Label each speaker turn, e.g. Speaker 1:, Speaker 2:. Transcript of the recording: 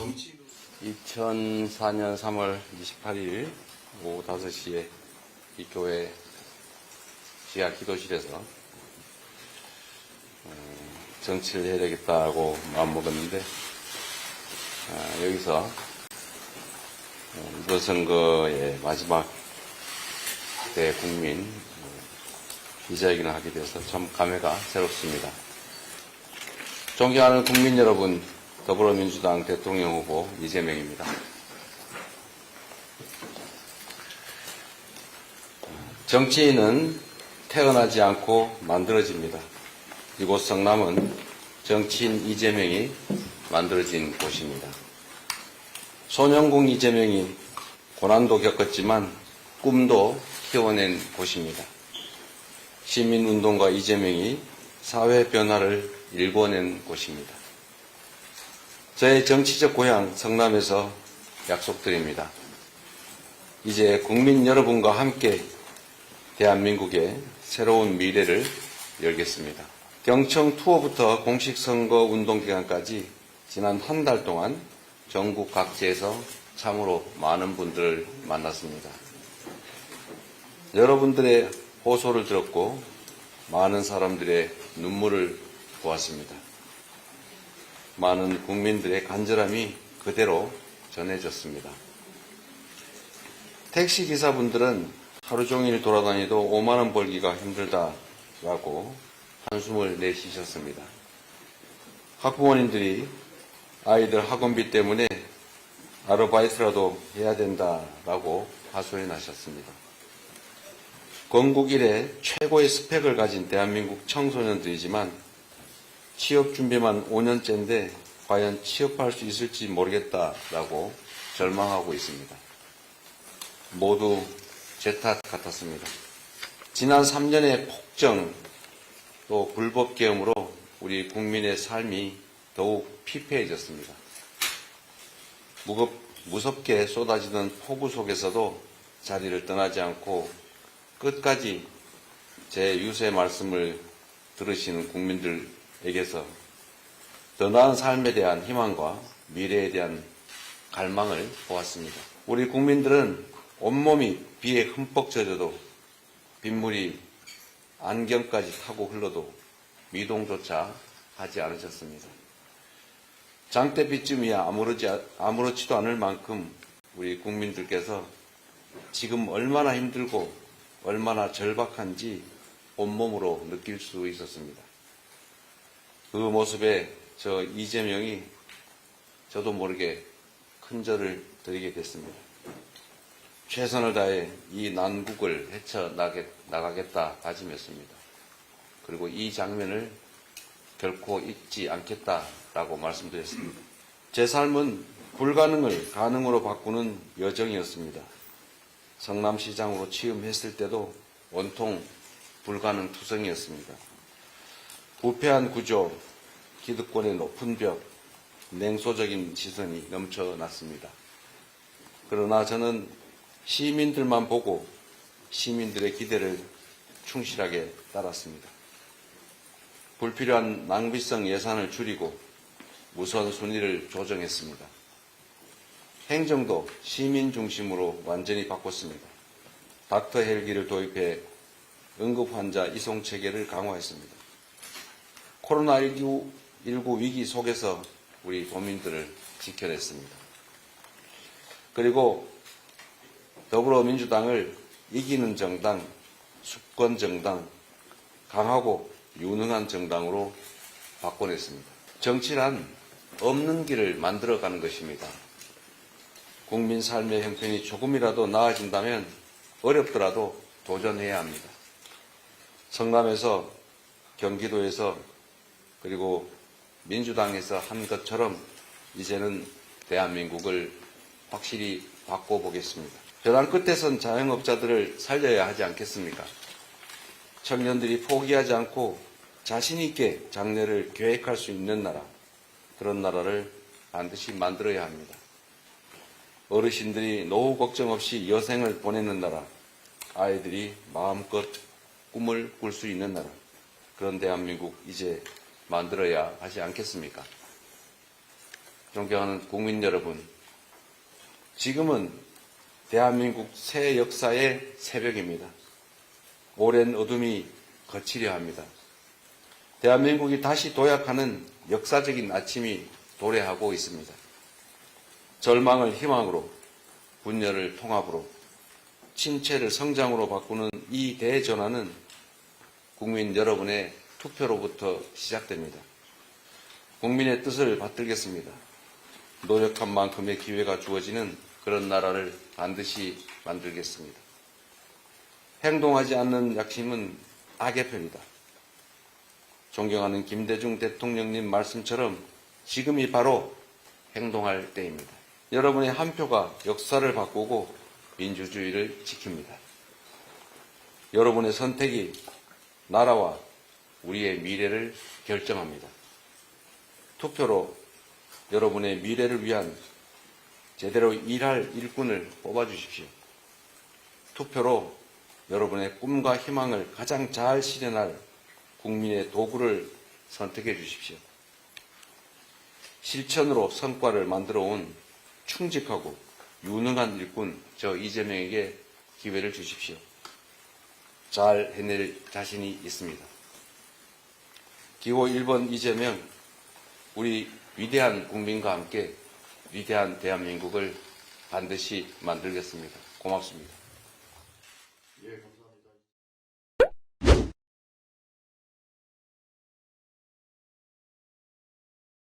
Speaker 1: 정치
Speaker 2: 2004년 3월 28일 오후 5시에 이 교회 지하 기도실에서 어, 정치를 해야 되겠다고 마음먹었는데 아, 여기서 어, 이번 선거의 마지막 대국민 어, 기자회견을 하게 돼서 참 감회가 새롭습니다. 존경하는 국민 여러분, 더불어민주당 대통령 후보 이재명입니다. 정치인은 태어나지 않고 만들어집니다. 이곳 성남은 정치인 이재명이 만들어진 곳입니다. 소년공 이재명이 고난도 겪었지만 꿈도 키워낸 곳입니다. 시민운동가 이재명이 사회 변화를 일궈낸 곳입니다. 저의 정치적 고향 성남에서 약속드립니다. 이제 국민 여러분과 함께 대한민국의 새로운 미래를 열겠습니다. 경청 투어부터 공식 선거 운동 기간까지 지난 한 달 동안 전국 각지에서 참으로 많은 분들을 만났습니다. 여러분들의 호소를 들었고 많은 사람들의 눈물을 보았습니다. 많은 국민들의 간절함이 그대로 전해졌습니다. 택시 기사분들은 하루 종일 돌아다니도 5만 원 벌기가 힘들다라고 한숨을 내쉬셨습니다. 학부모님들이 아이들 학원비 때문에 아르바이트라도 해야 된다라고 하소연 하셨습니다. 건국 이래 최고의 스펙을 가진 대한민국 청소년들이지만 취업 준비만 5년째인데 과연 취업할 수 있을지 모르겠다라고 절망하고 있습니다. 모두 제 탓 같았습니다. 지난 3년의 폭정 또 불법 계엄으로 우리 국민의 삶이 더욱 피폐해졌습니다. 무겁, 무섭게 쏟아지는 폭우 속에서도 자리를 떠나지 않고 끝까지 제 유세 말씀을 들으시는 국민들 에게서 더 나은 삶에 대한 희망과 미래에 대한 갈망을 보았습니다. 우리 국민들은 온몸이 비에 흠뻑 젖어도 빗물이 안경까지 타고 흘러도 미동조차 하지 않으셨습니다. 장대비쯤이야 아무렇지, 아무렇지도 않을 만큼 우리 국민들께서 지금 얼마나 힘들고 얼마나 절박한지 온몸으로 느낄 수 있었습니다. 그 모습에 저 이재명이 저도 모르게 큰 절을 드리게 됐습니다. 최선을 다해 이 난국을 헤쳐나가겠다 다짐했습니다. 그리고 이 장면을 결코 잊지 않겠다라고 말씀드렸습니다. 제 삶은 불가능을 가능으로 바꾸는 여정이었습니다. 성남시장으로 취임했을 때도 온통 불가능 투성이었습니다. 부패한 구조, 기득권의 높은 벽, 냉소적인 시선이 넘쳐났습니다. 그러나 저는 시민들만 보고 시민들의 기대를 충실하게 따랐습니다. 불필요한 낭비성 예산을 줄이고 우선순위를 조정했습니다. 행정도 시민 중심으로 완전히 바꿨습니다. 닥터 헬기를 도입해 응급환자 이송 체계를 강화했습니다. 코로나19 위기 속에서 우리 도민들을 지켜냈습니다. 그리고 더불어민주당을 이기는 정당, 수권 정당, 강하고 유능한 정당으로 바꿔냈습니다. 정치란 없는 길을 만들어가는 것입니다. 국민 삶의 형편이 조금이라도 나아진다면 어렵더라도 도전해야 합니다. 성남에서 경기도에서 그리고 민주당에서 한 것처럼 이제는 대한민국을 확실히 바꿔보겠습니다. 벼랑 끝에선 자영업자들을 살려야 하지 않겠습니까? 청년들이 포기하지 않고 자신있게 장래를 계획할 수 있는 나라, 그런 나라를 반드시 만들어야 합니다. 어르신들이 노후 걱정 없이 여생을 보내는 나라, 아이들이 마음껏 꿈을 꿀 수 있는 나라, 그런 대한민국 이제 만들어야 하지 않겠습니까? 존경하는 국민 여러분, 지금은 대한민국 새 역사의 새벽입니다. 오랜 어둠이 거치려 합니다. 대한민국이 다시 도약하는 역사적인 아침이 도래하고 있습니다. 절망을 희망으로, 분열을 통합으로, 침체를 성장으로 바꾸는 이 대전환은 국민 여러분의 투표로부터 시작됩니다. 국민의 뜻을 받들겠습니다. 노력한 만큼의 기회가 주어지는 그런 나라를 반드시 만들겠습니다. 행동하지 않는 약심은 악의 편이다. 존경하는 김대중 대통령님 말씀처럼 지금이 바로 행동할 때입니다. 여러분의 한 표가 역사를 바꾸고 민주주의를 지킵니다. 여러분의 선택이 나라와 우리의 미래를 결정합니다. 투표로 여러분의 미래를 위한 제대로 일할 일꾼을 뽑아주십시오. 투표로 여러분의 꿈과 희망을 가장 잘 실현할 국민의 도구를 선택해 주십시오. 실천으로 성과를 만들어 온 충직하고 유능한 일꾼 저 이재명에게 기회를 주십시오. 잘 해낼 자신이 있습니다. 기호 1번 이재명, 우리 위대한 국민과 함께 위대한 대한민국을 반드시 만들겠습니다. 고맙습니다.
Speaker 1: 예,